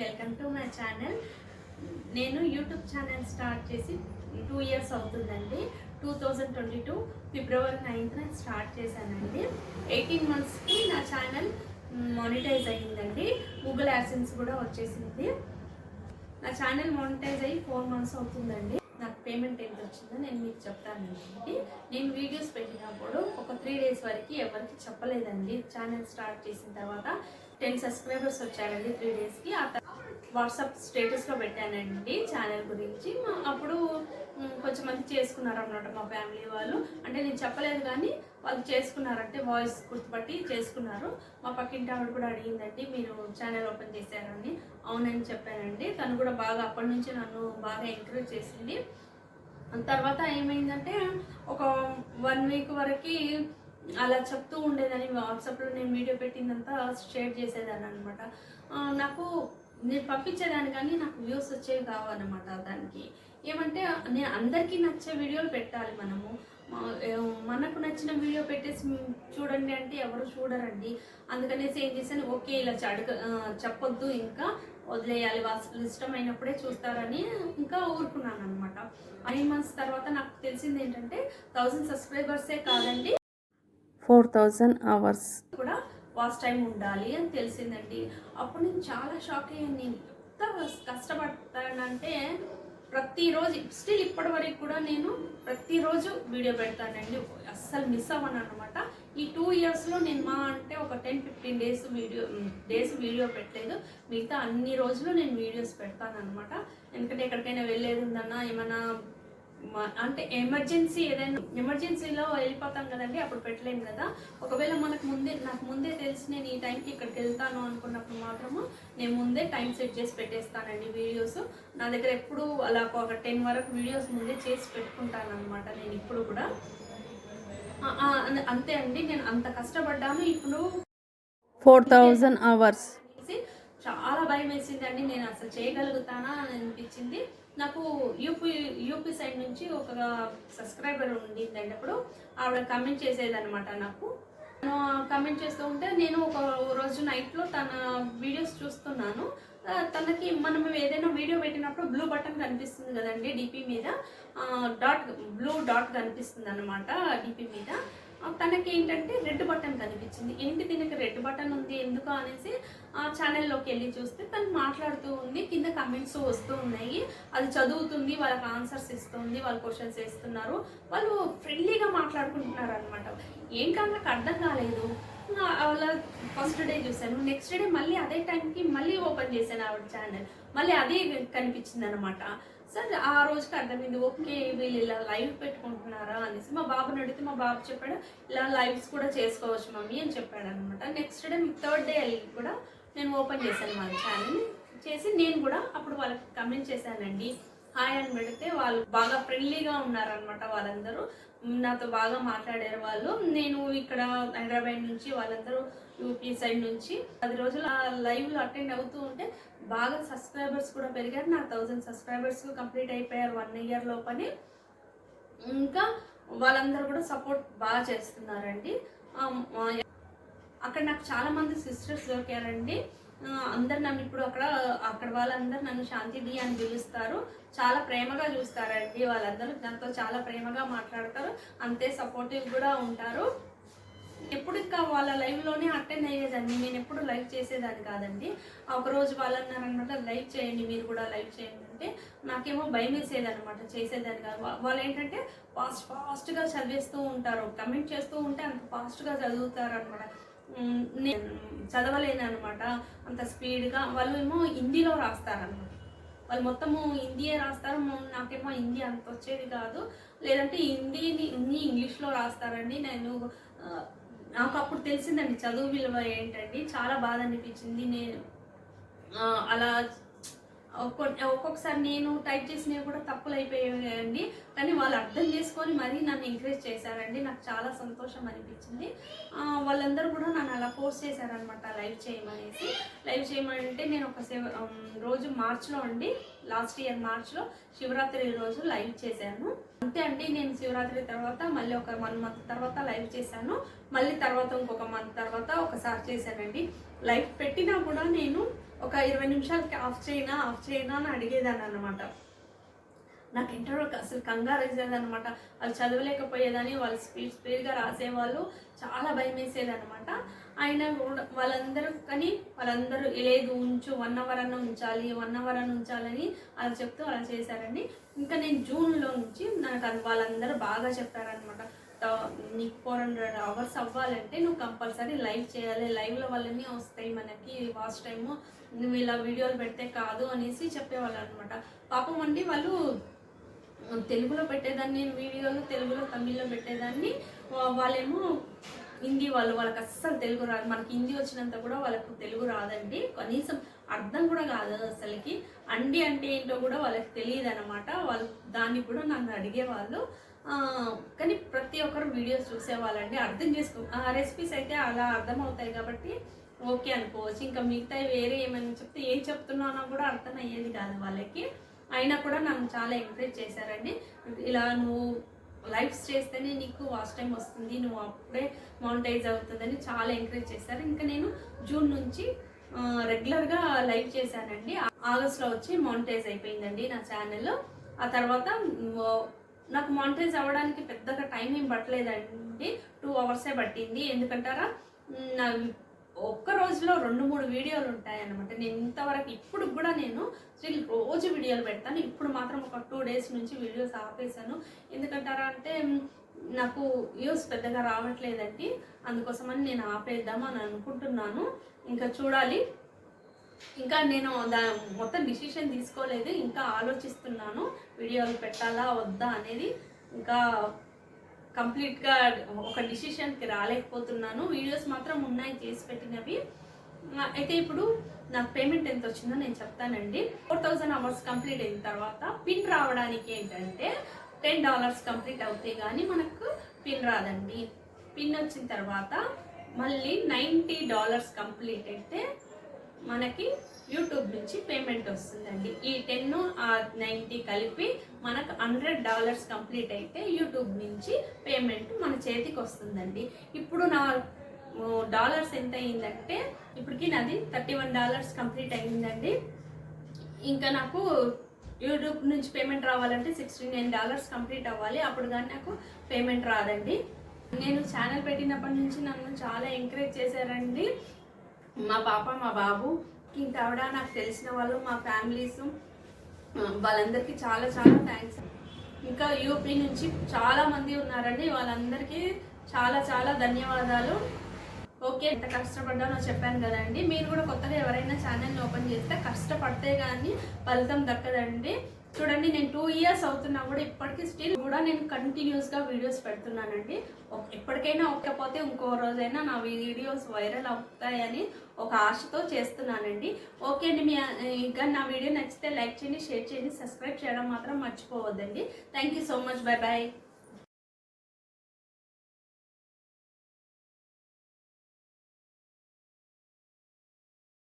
Welcome to my channel నేను YouTube channel start చేసి two years అవుతుందండి. Two thousand twenty two February నైన్త్న start చేశానండి eighteen మంత్స్కి నా ఛానల్ మానిటైజ్ అయ్యిందండి. గూగుల్ యాడ్సెన్స్ కూడా వచ్చేసింది. నా ఛానల్ మానిటైజ్ అయ్యి ఫోర్ మంత్స్ అవుతుందండి. నాకు పేమెంట్ ఎంత వచ్చిందో నేను మీకు చెప్తానండి నేను వీడియోస్ పెట్టినప్పుడు ఒక త్రీ డేస్ వరకు ఎవరికి చెప్పలేదండి. ఛానల్ స్టార్ట్ చేసిన తర్వాత టెన్ సబ్స్క్రైబర్స్ వచ్చారండి త్రీ డేస్కి ఆ వాట్సాప్ స్టేటస్లో పెట్టానండి ఛానల్ గురించి. అప్పుడు కొంచెం మంది చేసుకున్నారు అనమాట మా ఫ్యామిలీ వాళ్ళు. అంటే నేను చెప్పలేదు కానీ వాళ్ళు చేసుకున్నారంటే వాయిస్ గుర్తుపట్టి చేసుకున్నారు. మా పక్కింటి ఆవిడ కూడా అడిగిందండి మీరు ఛానల్ ఓపెన్ చేశారని. అవునని చెప్పానండి. తను కూడా బాగా అప్పటి నుంచి నన్ను బాగా ఎంకరేజ్ చేసింది. తర్వాత ఏమైందంటే ఒక వన్ వీక్ వరకు అలా చెప్తూ ఉండేదని వాట్సాప్లో నేను వీడియో పెట్టిందంతా షేర్ చేసేదాన్ని అనమాట నాకు నేను పంపించేదాన్ని కానీ నాకు వ్యూస్ వచ్చేవి కావన్నమాట దానికి. ఏమంటే నేను అందరికీ నచ్చే వీడియోలు పెట్టాలి మనము. మనకు నచ్చిన వీడియో పెట్టేసి చూడండి అంటే ఎవరు చూడరండి. అందుకనేసి ఏం చేశాను ఓకే ఇలా అడగ చెప్పొద్దు ఇంకా. వదిలేయాలి. వాళ్ళు ఇష్టమైనప్పుడే చూస్తారని ఇంకా ఊరుకున్నాను అనమాట నైన్ మంత్స్ తర్వాత నాకు తెలిసింది ఏంటంటే థౌజండ్ సబ్స్క్రైబర్సే కాదండి. ఫోర్ థౌజండ్ అవర్స్ కూడా వాచ్ టైం ఉండాలి అని తెలిసిందండి. అప్పుడు నేను చాలా షాక్ అయ్యాను. నేను ఎంత కష్టపడతానంటే ప్రతిరోజు స్టిల్ ఇప్పటి వరకు కూడా నేను ప్రతిరోజు వీడియో పెడతానండి. అస్సలు మిస్ అవ్వను అనమాట ఈ టూ ఇయర్స్లో నేను మా అంటే ఒక ten fifteen days video days video పెట్టలేదు. మిగతా అన్ని రోజులు నేను వీడియోస్ పెడతాను అనమాట ఎందుకంటే ఎక్కడికైనా వెళ్ళేది ఉందన్నా ఏమైనా అంటే ఎమర్జెన్సీ ఏదైనా ఎమర్జెన్సీలో వెళ్ళిపోతాం కదండి అప్పుడు పెట్టలేము కదా. ఒకవేళ మనకు ముందే నాకు ముందే తెలిసి నేను ఈ టైంకి ఇక్కడికి వెళ్తాను అనుకున్నప్పుడు మాత్రము నేను ముందే టైం సెట్ చేసి పెట్టేస్తానండి వీడియోస్. నా దగ్గర ఎప్పుడు అలా ఒక టెన్ వరకు వీడియోస్ ముందే చేసి పెట్టుకుంటాను అనమాట నేను ఇప్పుడు కూడా. అంతే అండి నేను అంత కష్టపడ్డాను. ఇప్పుడు ఫోర్ థౌజండ్ అవర్స్. చాలా భయం వేసిందండి నేను అసలు చేయగలుగుతానా అని అనిపించింది. నాకు యూపీ యూపీ సైడ్ నుంచి ఒక సబ్స్క్రైబర్ ఉండిందండి అప్పుడు ఆవిడ కమెంట్ చేసేదనమాట నాకు. తను కమెంట్ చేస్తూ ఉంటే నేను ఒక రోజు నైట్లో తన వీడియోస్ చూస్తున్నాను. తనకి మనం ఏదైనా వీడియో పెట్టినప్పుడు బ్లూ బటన్ కనిపిస్తుంది కదండి డిపి మీద. డాట్ బ్లూ డాట్ కనిపిస్తుంది అనమాట డిపి మీద. తనకి ఏంటంటే రెడ్ బటన్ కనిపించింది. ఏంటి దీనికి రెడ్ బటన్ ఉంది? ఎందుకు అనేసి ఆ ఛానల్లోకి వెళ్ళి చూస్తే తను మాట్లాడుతూ ఉంది. కింద కమెంట్స్ వస్తూ ఉన్నాయి. అది చదువుతుంది వాళ్ళకి ఆన్సర్స్ ఇస్తుంది వాళ్ళు క్వశ్చన్స్ వేస్తున్నారు. వాళ్ళు ఫ్రెండ్లీగా మాట్లాడుకుంటున్నారు అనమాట ఏంటో నాకు అర్థం కాలేదు. వాళ్ళ ఫస్ట్ డే చూశాను. నెక్స్ట్ డే మళ్ళీ అదే టైంకి మళ్ళీ ఓపెన్ చేశాను ఆవిడ ఛానల్. మళ్ళీ అదే కనిపించింది అనమాట సరే ఆ రోజుకి అర్థమైంది. ఓకే వీళ్ళు ఇలా లైవ్ పెట్టుకుంటున్నారా అనేసి మా బాబుని అడిగితే మా బాబు చెప్పాడు ఇలా లైవ్స్ కూడా చేసుకోవచ్చు మమ్మీ అని చెప్పాడు అనమాట నెక్స్ట్ డే థర్డ్ డే వెళ్ళి కూడా నేను ఓపెన్ చేశాను మా ఛానల్ చేసి నేను కూడా అప్పుడు వాళ్ళకి కమెంట్ చేశానండి. హాయ్ అని పెడితే వాళ్ళు బాగా ఫ్రెండ్లీగా ఉన్నారనమాట వాళ్ళందరూ. నాతో బాగా మాట్లాడారు వాళ్ళు. నేను ఇక్కడ హైదరాబాద్ నుంచి వాళ్ళందరూ యూపీ సైడ్ నుంచి. పది రోజులు ఆ లైవ్లో అటెండ్ అవుతూ ఉంటే బాగా సబ్స్క్రైబర్స్ కూడా పెరిగారు. నా థౌజండ్ సబ్స్క్రైబర్స్ కంప్లీట్ అయిపోయారు వన్ ఇయర్ లోపని. ఇంకా వాళ్ళందరూ కూడా సపోర్ట్ బాగా చేస్తున్నారండి. అక్కడ నాకు చాలా మంది సిస్టర్స్ దొరికారండి. అందరు నన్ను ఇప్పుడు అక్కడ అక్కడ వాళ్ళందరూ నన్ను శాంతి డి అని పిలుస్తారు. చాలా ప్రేమగా చూస్తారండి వాళ్ళందరూ. దాంతో చాలా ప్రేమగా మాట్లాడతారు. అంతే సపోర్టివ్ కూడా ఉంటారు. ఎప్పుడు వాళ్ళ లైవ్లోనే అటెండ్ అయ్యేదాన్ని. నేను ఎప్పుడు లైవ్ చేసేదాన్ని కాదండి. ఒక రోజు వాళ్ళు అన్నారనమాట లైవ్ చేయండి మీరు కూడా లైవ్ చేయండి అంటే నాకేమో భయం వేసేదనమాట చేసేదాన్ని కాదు. వాళ్ళు ఏంటంటే ఫాస్ట్ ఫాస్ట్గా చదివేస్తూ ఉంటారు. కమెంట్ చేస్తూ ఉంటే అంత ఫాస్ట్గా చదువుతారు అనమాట నేను చదవలేను అనమాట అంత స్పీడ్గా వాళ్ళు ఏమో హిందీలో రాస్తారనమాట వాళ్ళు మొత్తము హిందీయే రాస్తారు. నాకేమో హిందీ అంత వచ్చేది కాదు. లేదంటే హిందీని హిందీ ఇంగ్లీష్లో రాస్తారండి. నేను నాకు అప్పుడు తెలిసిందండి చదువు విలువ ఏంటండి చాలా బాధ అనిపించింది నేను అలా ఒక్కొక్కసారి నేను టైప్ చేసినవి కూడా తప్పులు అయిపోయాయండి కానీ వాళ్ళు అర్థం చేసుకొని మరీ నన్ను ఎంకరేజ్ చేశారండి. నాకు చాలా సంతోషం అనిపించింది. వాళ్ళందరూ కూడా నన్ను అలా ఫోర్స్ చేశారనమాట లైవ్ చేయమనేసి. లైవ్ చేయమంటే నేను ఒక రోజు మార్చ్లో అండి లాస్ట్ ఇయర్ మార్చ్లో శివరాత్రి రోజు లైవ్ చేశాను. అంతే అండి నేను శివరాత్రి తర్వాత మళ్ళీ ఒక వన్ మంత్ తర్వాత లైవ్ చేశాను. మళ్ళీ తర్వాత ఇంకొక మంత్ తర్వాత ఒకసారి చేశానండి. లైఫ్ పెట్టినా కూడా నేను ఒక ఇరవై నిమిషాలకి ఆఫ్ చేయనా ఆఫ్ చేయనా అని అడిగేదాన్ని అనమాట నాకు ఇంటర్వ్యూ అసలు కంగారు వేసేదనమాట వాళ్ళు చదవలేకపోయేదని వాళ్ళు స్పీడ్ స్పీడ్గా రాసేవాళ్ళు చాలా భయం వేసేదనమాట ఆయన కూడా వాళ్ళందరూ కానీ వాళ్ళందరూ లేదు ఉంచు వన్ అవర్ అన్న ఉంచాలి వన్ అవర్ అన్న ఉంచాలని అలా చెప్తూ అలా చేశారండి. ఇంకా నేను జూన్లో నుంచి నాకు వాళ్ళందరూ బాగా చెప్పారనమాట నీకు ఫోర్ హండ్రెడ్ అవర్స్ అవ్వాలంటే నువ్వు కంపల్సరీ లైవ్ చేయాలి. లైవ్లో వల్లనే వస్తాయి మనకి వాచ్ టైము. నువ్వు ఇలా వీడియోలు పెడితే కాదు అనేసి చెప్పేవాళ్ళు అనమాట పాపం అండి వాళ్ళు తెలుగులో పెట్టేదాన్ని వీడియోలు తెలుగులో తమిళ్ళో పెట్టేదాన్ని. వాళ్ళేమో హిందీ వాళ్ళు వాళ్ళకి అస్సలు తెలుగు రాదు. మనకి హిందీ వచ్చినంత కూడా వాళ్ళకు తెలుగు రాదండి. కనీసం అర్థం కూడా కాదు అసలుకి. అండి అంటే ఏంటో కూడా వాళ్ళకి తెలియదు అనమాట వాళ్ళు దాన్ని కూడా నన్ను అడిగేవాళ్ళు. కానీ ప్రతి ఒక్కరు వీడియోస్ చూసేవాళ్ళండి. అర్థం చేసుకో ఆ రెసిపీస్ అయితే అలా అర్థమవుతాయి కాబట్టి ఓకే అనుకోవచ్చు. ఇంకా మిగతా వేరే ఏమైనా చెప్తే ఏం చెప్తున్నానో కూడా అర్థం అయ్యేది కాదు వాళ్ళకి. అయినా కూడా నన్ను చాలా ఎంకరేజ్ చేశారండి. ఇలా నువ్వు లైఫ్స్ చేస్తేనే నీకు వాచ్ టైం వస్తుంది. నువ్వు అప్పుడే మానిటైజ్ అవుతుందని చాలా ఎంకరేజ్ చేశారు. ఇంకా నేను జూన్ నుంచి రెగ్యులర్గా లైవ్ చేశానండి. ఆగస్ట్లో వచ్చి మానిటైజ్ అయిపోయిందండి నా ఛానల్ ఆ తర్వాత నాకు మానిటైజ్ అవ్వడానికి పెద్దగా టైం ఏం పట్టలేదండి. టూ అవర్సే పట్టింది. ఎందుకంటారా నా ఒక్క రోజులో రెండు మూడు వీడియోలు ఉంటాయన్నమాట. నేను ఇంతవరకు ఇప్పుడు కూడా నేను స్టిల్ రోజు వీడియోలు పెడతాను. ఇప్పుడు మాత్రం ఒక టూ డేస్ నుంచి వీడియోస్ ఆపేసాను ఎందుకంటారా అంటే నాకు వ్యూస్ పెద్దగా రావట్లేదండి. అందుకోసమని నేను ఆపేద్దాం అని అనుకుంటున్నాను. ఇంకా చూడాలి. ఇంకా నేను దా మొత్తం డిసిషన్ తీసుకోలేదు. ఇంకా ఆలోచిస్తున్నాను. వీడియోలు పెట్టాలా వద్దా అనేది ఇంకా కంప్లీట్గా ఒక డిసిషన్కి రాలేకపోతున్నాను. వీడియోస్ మాత్రం ఉన్నాయి చేసి పెట్టినవి. అయితే ఇప్పుడు నాకు పేమెంట్ ఎంత వచ్చిందో నేను చెప్తానండి. ఫోర్ థౌజండ్ అవర్స్ కంప్లీట్ అయిన తర్వాత పిన్ రావడానికి ఏంటంటే టెన్ డాలర్స్ కంప్లీట్ అవుతే కానీ మనకు పిన్ రాదండి. పిన్ వచ్చిన తర్వాత మళ్ళీ నైంటీ డాలర్స్ కంప్లీట్ అయితే మనకి యూట్యూబ్ నుంచి పేమెంట్ వస్తుందండి. ఈ టెన్ నైంటీ కలిపి మనకు హండ్రెడ్ డాలర్స్ కంప్లీట్ అయితే యూట్యూబ్ నుంచి పేమెంట్ మన చేతికి వస్తుందండి. ఇప్పుడు నా డాలర్స్ ఎంత అయిందంటే ఇప్పటికి నాది థర్టీ వన్ డాలర్స్ కంప్లీట్ అయిందండి. ఇంకా నాకు యూట్యూబ్ నుంచి పేమెంట్ రావాలంటే సిక్స్టీ నైన్ డాలర్స్ కంప్లీట్ అవ్వాలి. అప్పుడు కానీ నాకు పేమెంట్ రాదండి. నేను ఛానల్ పెట్టినప్పటి నుంచి నన్ను చాలా ఎంకరేజ్ చేశారండి. మా పాప మా బాబు ఇంకా ఆవిడ నాకు తెలిసిన వాళ్ళు మా ఫ్యామిలీస్ వాళ్ళందరికీ చాలా చాలా థ్యాంక్స్ ఇంకా యూపీ నుంచి చాలా మంది ఉన్నారండి. వాళ్ళందరికీ చాలా చాలా ధన్యవాదాలు. ఓకే ఎంత కష్టపడ్డానో చెప్పాను కదండి. మీరు కూడా కొత్తగా ఎవరైనా ఛానల్ని ఓపెన్ చేస్తే కష్టపడితే కానీ ఫలితం దక్కదండి. చూడండి నేను టూ ఇయర్స్ అవుతున్నా కూడా ఇప్పటికీ స్టిల్ కూడా నేను కంటిన్యూస్గా వీడియోస్ పెడుతున్నానండి. ఎప్పటికైనా ఒక్కపోతే ఇంకో రోజైనా నా వీడియోస్ వైరల్ అవుతాయని ఒక ఆశతో చేస్తున్నానండి. ఓకే అండి మీ ఇంకా నా వీడియో నచ్చితే లైక్ చేయండి షేర్ చేయండి సబ్స్క్రైబ్ చేయడం మాత్రం మర్చిపోవద్దండి. Thank you so much bye bye